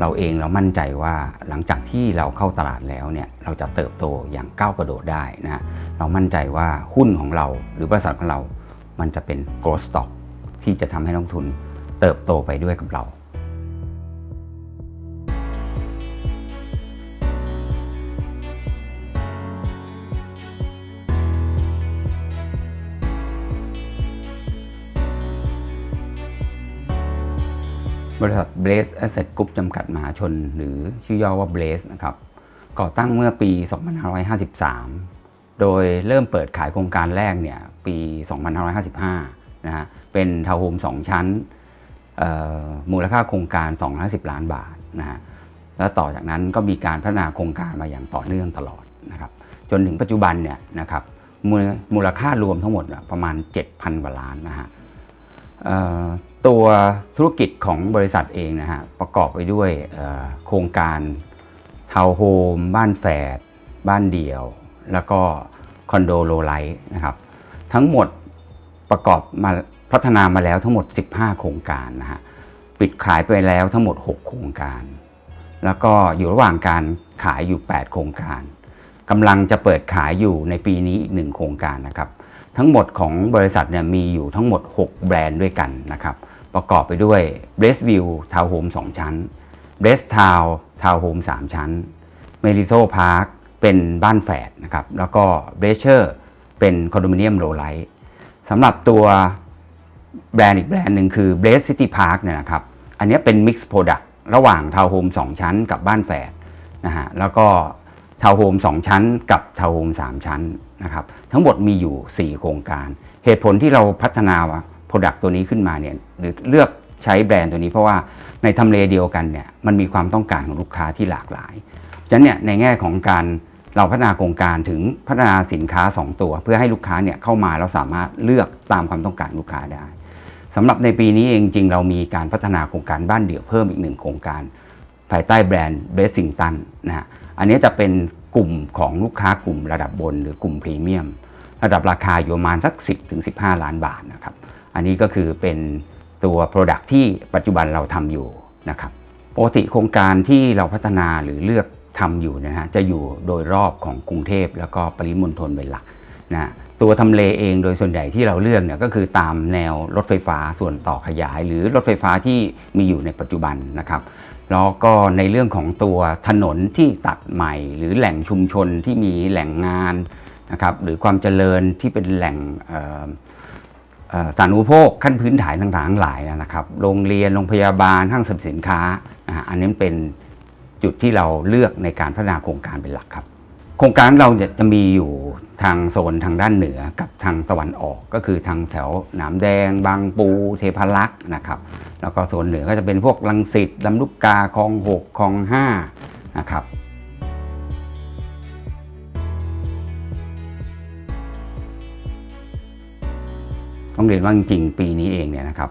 เราเองเรามั่นใจว่าหลังจากที่เราเข้าตลาดแล้วเนี่ยเราจะเติบโตอย่างก้าวกระโดดได้นะเรามั่นใจว่าหุ้นของเราหรือบริษัทของเรา มันจะเป็น growth stock ที่จะทำให้นักลงทุนเติบโตไปด้วยกับเรา บริษัท Blaze Asset Group จำกัดมหาชน หรือชื่อย่อว่า Blaze นะครับก่อตั้งเมื่อปี 2553 โดยเริ่มเปิดขายโครงการแรกเนี่ยปี 2555 นะฮะเป็นทาวน์โฮม2 ชั้น มูลค่าโครงการ 250 ล้านบาทนะฮะแล้วต่อจากนั้นก็มีการพัฒนาโครงการมาอย่างต่อเนื่องตลอดนะครับจนถึงปัจจุบันเนี่ยนะครับมูลค่ารวมทั้งหมดประมาณ 7,000 กว่าล้านนะฮะ ตัวธุรกิจของบริษัทเองนะฮะประกอบไปด้วยโครงการทาวน์โฮมบ้านแฝดบ้านเดี่ยว แล้วก็คอนโดโลไลท์นะครับ ทั้งหมดประกอบมาพัฒนามาแล้วทั้งหมด 15 โครงการนะฮะปิดขายไปแล้วทั้งหมด 6 โครงการ แล้วก็อยู่ระหว่างการขายอยู่ 8 โครงการกำลังจะเปิดขายอยู่ในปีนี้อีกหนึ่งโครงการนะครับ ทั้งหมดของบริษัทเนี่ยมีอยู่ทั้งหมด 6 แบรนด์ด้วยกันนะครับ ประกอบไปด้วย b r e s t View Town Home 2 ชั้น b r e s t Town Town Home 3 ชั้น m e r i s o Park เป็นบ้านแฝดนะครับ แล้วก็ b r e s h e r เป็นคอนโดมิเนียมโลไลท์สำหรับตัวแบรนด์อีกแบรนด์หนึ่งคือ b r e s City Park เนี่ยนะครับ อันนี้เป็น Mix Product ระหว่างทาวน์โฮม2ชั้นกับบ้านแฝดนะฮะแล้วก็าวน์โฮม2ชั้น กับทาวน์โฮม3ชั้นนะครับทั้งหมดมีอยู่ 4 โครงการ เหตุผลที่เราพัฒนาว่า Product ตัวนี้ขึ้นมาเนี่ยหรือเลือกใช้แบรนด์ตัวนี้เพราะว่าในทำเลเดียวกันเนี่ยมันมีความต้องการของลูกค้าที่หลากหลายฉะนั้นเนี่ยในแง่ของการเราพัฒนาโครงการถึงพัฒนาสินค้า 2 ตัว เพื่อให้ลูกค้าเนี่ยเข้ามาแล้วสามารถเลือกตามความต้องการลูกค้าได้สำหรับในปีนี้เองจริงเรามีการพัฒนาโครงการบ้านเดี่ยวเพิ่มอีกหนึ่งโครงการ ภายใต้แบรนด์เบสซิงตันนะฮะอันนี้จะเป็นกลุ่มของลูกค้ากลุ่มระดับบนหรือกลุ่มพรีเมียม ระดับราคาอยู่ประมาณสัก 10ถึง15 ล้านบาทนะครับ อันนี้ก็คือเป็นตัว Product ที่ปัจจุบันเราทำอยู่นะครับปกติโครงการที่เราพัฒนาหรือเลือกทำอยู่นะฮะจะอยู่โดยรอบของกรุงเทพแล้วก็ปริมณฑลเป็นหลักนะตัวทำเลเองโดยส่วนใหญ่ที่เราเลือกเนี่ยก็คือตามแนวรถไฟฟ้าส่วนต่อขยาย หรือรถไฟฟ้าที่มีอยู่ในปัจจุบันนะครับ แล้วก็ในเรื่องของตัวถนนที่ตัดใหม่ หรือแหล่งชุมชนที่มีแหล่งงานนะครับหรือความเจริญที่เป็นแหล่งสาธารณูปโภคขั้นพื้นฐานต่างๆหลายนะครับ โรงเรียน โรงพยาบาล ห้างสรรพสินค้า อันนี้เป็นจุดที่เราเลือกในการพัฒนาโครงการเป็นหลักครับ โครงการเราเนี่ยจะมีอยู่ทางโซนทางด้านเหนือกับทางตะวันออกก็คือทางแถวหนามแดง บางปูเทพารักษ์นะครับ แล้วก็โซนเหนือก็จะเป็นพวกลังสิตลำลูกกาคลองหกคลองห้านะครับต้องเรียนว่าจริงๆปีนี้เองเนี่ยนะครับ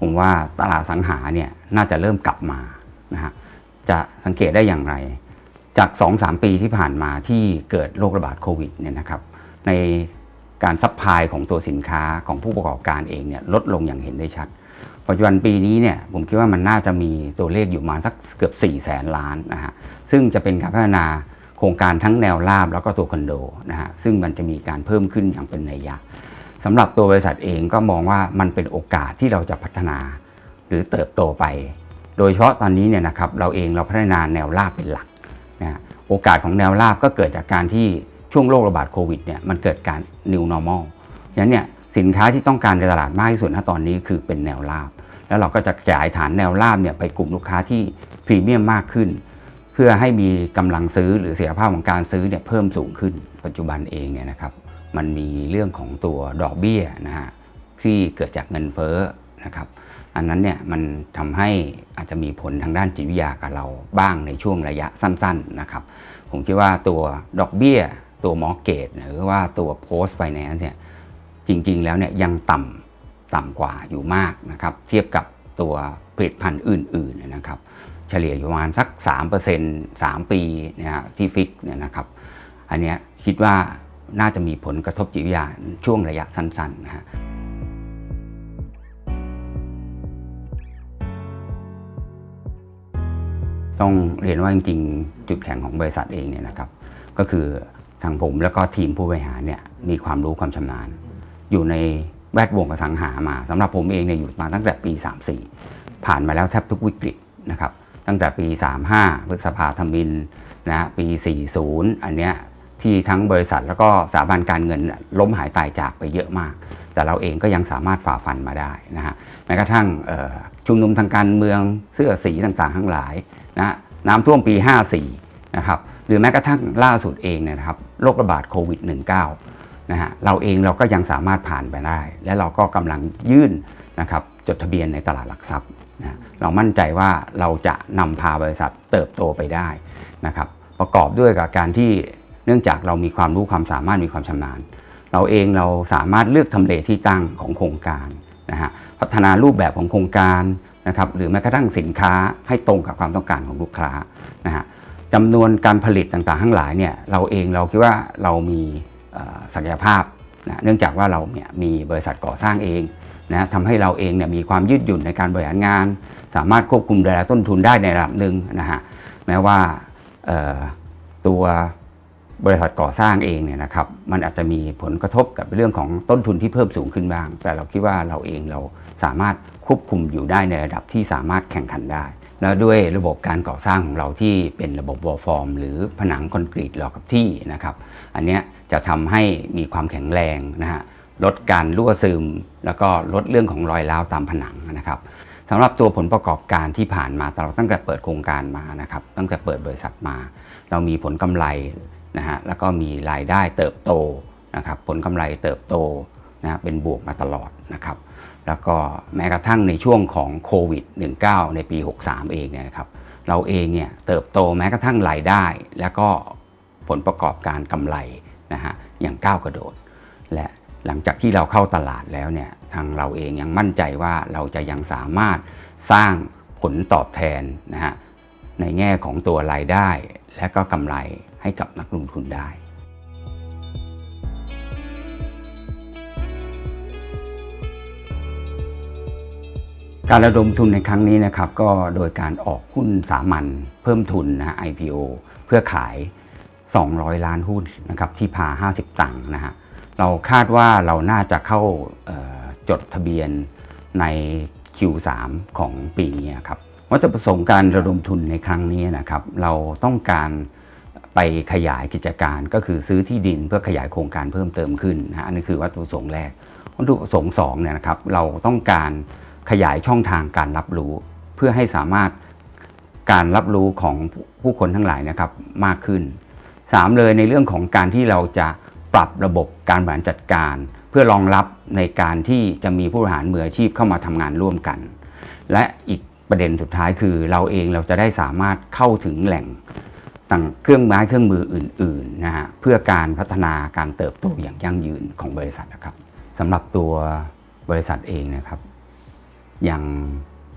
ผมว่าตลาดสังหาเนี่ยน่าจะเริ่มกลับมานะฮะจะสังเกตได้อย่างไร จาก 2-3 ปีที่ผ่านมาที่เกิดโรคระบาดโควิดเนี่ยนะครับในการซัพพลายของตัวสินค้าของผู้ประกอบการเองเนี่ยลดลงอย่างเห็นได้ชัด ปัจจุบันปีนี้เนี่ยผมคิดว่ามันน่าจะมีตัวเลขอยู่มาสักเกือบ4 0 0แสนล้านนะฮะซึ่งจะเป็นการพัฒนาโครงการทั้งแนวราบแล้วก็ตัวคอนโดนะฮะซึ่งมันจะมีการเพิ่มขึ้นอย่างเป็นนัยยะสำหรับตัวบริษัทเองก็มองว่ามันเป็นโอกาสที่เราจะพัฒนาหรือเติบโตไป โดยเฉพาะตอนนี้เนี่ยนะครับเราเองเราพัฒนาแนวราบเป็นหลัก นะโอกาสของแนวราบก็เกิดจากการที่ช่วงโรคระบาดโควิดเนี่ยมันเกิดการ new normal ฉะนั้นเนี่ยสินค้าที่ต้องการในตลาดมากที่สุดณตอนนี้คือเป็นแนวราบ แล้วเราก็จะขยายฐานแนวราบเนี่ยไปกลุ่มลูกค้าที่พรีเมียมมากขึ้น เพื่อให้มีกำลังซื้อหรือเสียภาพของการซื้อเนี่ยเพิ่มสูงขึ้น ปัจจุบันเองเนี่ยนะครับมันมีเรื่องของตัวดอกเบี้ยนะฮะที่เกิดจากเงินเฟ้อนะครับ อันนั้นเนี่ยมันทำให้อาจจะมีผลทางด้านจิตวิทยากับเราบ้างในช่วงระยะสั้นๆนะครับผมคิดว่าตัวดอกเบี้ย ตัวมอเกตหรือว่าตัว post finance เนี่ยจริงๆแล้วเนี่ยยังต่ำต่ำกว่าอยู่มากนะครับเทียบกับตัวผลิตภัณฑ์อื่นๆนะครับเฉลี่ยอยู่ประมาณสัก 3% 3 ปีนะฮะที่ฟิกเนี่ยนะครับอันเนี้ยคิดว่าน่าจะมีผลกระทบจิตวิทยาช่วงระยะสั้นๆนะฮะ ต้องเรียนว่าจริงๆ จุดแข็งของบริษัทเองเนี่ยนะครับ ก็คือทางผมแล้วก็ทีมผู้บริหารเนี่ยมีความรู้ความชำนาญ อยู่ในแวดวงอสังหามาสำหรับผมเองเนี่ยอยู่มาตั้งแต่ปี 34 ผ่านมาแล้วแทบทุกวิกฤตนะครับตั้งแต่ปี 35 พฤษภาธมินนะฮะปี 40 อันเนี้ยที่ทั้งบริษัทแล้วก็สถาบันการเงินล้มหายตายจากไปเยอะมาก แต่เราเองก็ยังสามารถฝ่าฟันมาได้นะฮะแม้กระทั่งชุมนุมทางการเมืองเสื้อสีต่างๆ ทั้งหลายนะน้ำท่วมปี 54 นะครับหรือแม้กระทั่งล่าสุดเองเนยนะครับโรคระบาดโควิด -19 นะฮะเราเองเราก็ยังสามารถผ่านไปได้ และเราก็กำลังยื่นนะครับจดทะเบียนในตลาดหลักทรัพย์นะเรามั่นใจว่าเราจะนำพาบริษัทเติบโตไปได้นะครับประกอบด้วยกับการที่เนื่องจากเรามีความรู้ความสามารถมีความชำนาญ เราเองเราสามารถเลือกทำเลที่ตั้งของโครงการนะฮะพัฒนารูปแบบของโครงการนะครับหรือแม้กระทั่งสินค้าให้ตรงกับความต้องการของลูกค้านะฮะจำนวนการผลิตต่างๆทั้งหลายเนี่ยเราเองเราคิดว่าเรามีศักยภาพนะเนื่องจากว่าเราเนี่ยมีบริษัทก่อสร้างเองนะทำให้เราเองเนี่ยมีความยืดหยุ่นในการบริหารงาน สามารถควบคุมดูแลต้นทุนได้ในระดับหนึ่งนะฮะแม้ว่าตัว บริษัทก่อสร้างเองเนี่ยนะครับ มันอาจจะมีผลกระทบกับเรื่องของต้นทุนที่เพิ่มสูงขึ้นบ้าง แต่เราคิดว่าเราเองเราสามารถควบคุมอยู่ได้ในระดับที่สามารถแข่งขันได้ แล้วด้วยระบบการก่อสร้างของเราที่เป็นระบบวอลฟอร์ม หรือผนังคอนกรีตหลอกกับที่นะครับ อันนี้จะทำให้มีความแข็งแรงนะฮะลดการรั่วซึม แล้วก็ลดเรื่องของรอยร้าวตามผนังนะครับสำหรับตัวผลประกอบการที่ผ่านมาตลอดตั้งแต่เปิดโครงการมานะครับ ตั้งแต่เปิดบริษัทมา เรามีผลกำไร นะฮะแล้วก็มีรายได้เติบโตนะครับผลกำไรเติบโตนะฮะเป็นบวกมาตลอดนะครับแล้วก็แม้กระทั่งในช่วงของโควิด -19 ในปี 63 เองเนี่ยนะครับเราเองเนี่ยเติบโตแม้กระทั่งรายได้ แล้วก็ผลประกอบการกำไรนะฮะอย่างก้าวกระโดด และหลังจากที่เราเข้าตลาดแล้วเนี่ยทางเราเองยังมั่นใจว่าเราจะยังสามารถสร้างผลตอบแทนนะฮะในแง่ของตัวรายได้และก็กำไร ให้กับนักลงทุนได้การระดมทุนในครั้งนี้นะครับก็โดยการออกหุ้นสามัญเพิ่มทุนนะฮะ IPO เพื่อขาย 200 ล้านหุ้นนะครับที่พา 50 ตังค์นะฮะเราคาดว่าเราน่าจะเข้าจดทะเบียนใน Q3 ของปีนี้ครับวัตถุประสงค์การระดมทุนในครั้งนี้นะครับ เราต้องการ ไปขยายกิจการก็คือซื้อที่ดินเพื่อขยายโครงการเพิ่มเติมขึ้นนะฮะอันนี้คือวัตถุประสงค์แรกวัตถุประสงค์สองเนี่ยนะครับเราต้องการขยายช่องทางการรับรู้ เพื่อให้สามารถการรับรู้ของผู้คนทั้งหลายนะครับมากขึ้นสามเลยในเรื่องของการที่เราจะปรับระบบการบริหารจัดการ เพื่อรองรับในการที่จะมีผู้บริหารมืออาชีพเข้ามาทำงานร่วมกัน และอีกประเด็นสุดท้ายคือเราเองเราจะได้สามารถเข้าถึงแหล่ง ต่างเครื่องไม้เครื่องมืออื่นๆนะฮะเพื่อการพัฒนาการเติบโตอย่างยั่งยืนของบริษัทนะครับสำหรับตัวบริษัทเองนะครับ ยัง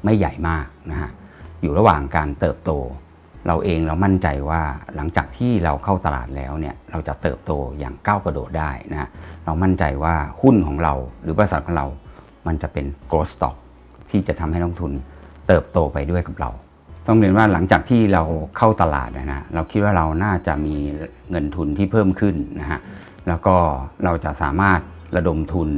ไม่ใหญ่มากนะฮะอยู่ระหว่างการเติบโต เราเองเรามั่นใจว่าหลังจากที่เราเข้าตลาดแล้วเนี่ยเราจะเติบโตอย่างก้าวกระโดดได้นะฮะเรามั่นใจว่าหุ้นของเราหรือบริษัทของเรา มันจะเป็น growth stock ที่จะทำให้นักลงทุนเติบโตไปด้วยกับเรา ต้องเรียนว่าหลังจากที่เราเข้าตลาดนะฮะเราคิดว่าเราน่าจะมีเงินทุนที่เพิ่มขึ้นนะฮะแล้วก็เราจะสามารถระดมทุน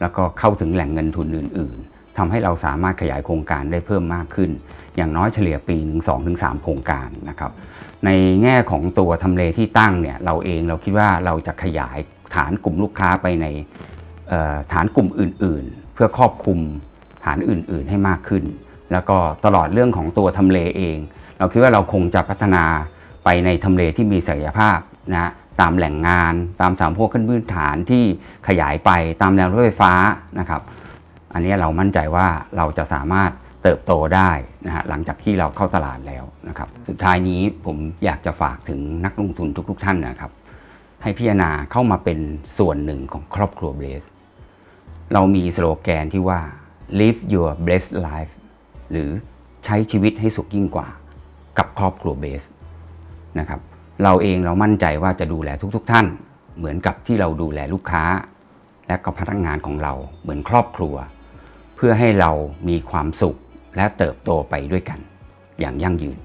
แล้วก็เข้าถึงแหล่งเงินทุนอื่น ๆทำให้เราสามารถขยายโครงการได้เพิ่มมากขึ้น อย่างน้อยเฉลี่ยปีหนึ่งสองถึงสามโครงการนะครับในแง่ของตัวทำเลที่ตั้งเนี่ยเราเองเราคิดว่าเราจะขยายฐานกลุ่มลูกค้าไปในฐานกลุ่มอื่น ๆ เพื่อครอบคลุมฐานอื่น ๆ ให้มากขึ้น แล้วก็ตลอดเรื่องของตัวทำเลเอง เราคิดว่าเราคงจะพัฒนาไปในทำเลที่มีศักยภาพนะตามแหล่งงาน ตามสามพวกขั้นพื้นฐานที่ขยายไปตามแนวรถไฟฟ้านะครับ อันนี้เรามั่นใจว่าเราจะสามารถเติบโตได้นะฮะหลังจากที่เราเข้าตลาดแล้วนะครับ สุดท้ายนี้ผมอยากจะฝากถึงนักลงทุนทุกๆท่านนะครับ ให้พิจารณาเข้ามาเป็นส่วนหนึ่งของครอบครัวเบสเรามีสโลแกนที่ว่า live your best life หรือใช้ชีวิตให้สุขยิ่งกว่ากับครอบครัวเบสนะครับเราเองเรามั่นใจว่าจะดูแลทุกๆทท่าน เหมือนกับที่เราดูแลลูกค้า และก็พนักงานของเราเหมือนครอบครัว เพื่อให้เรามีความสุขและเติบโตไปด้วยกัน อย่างยั่งยืน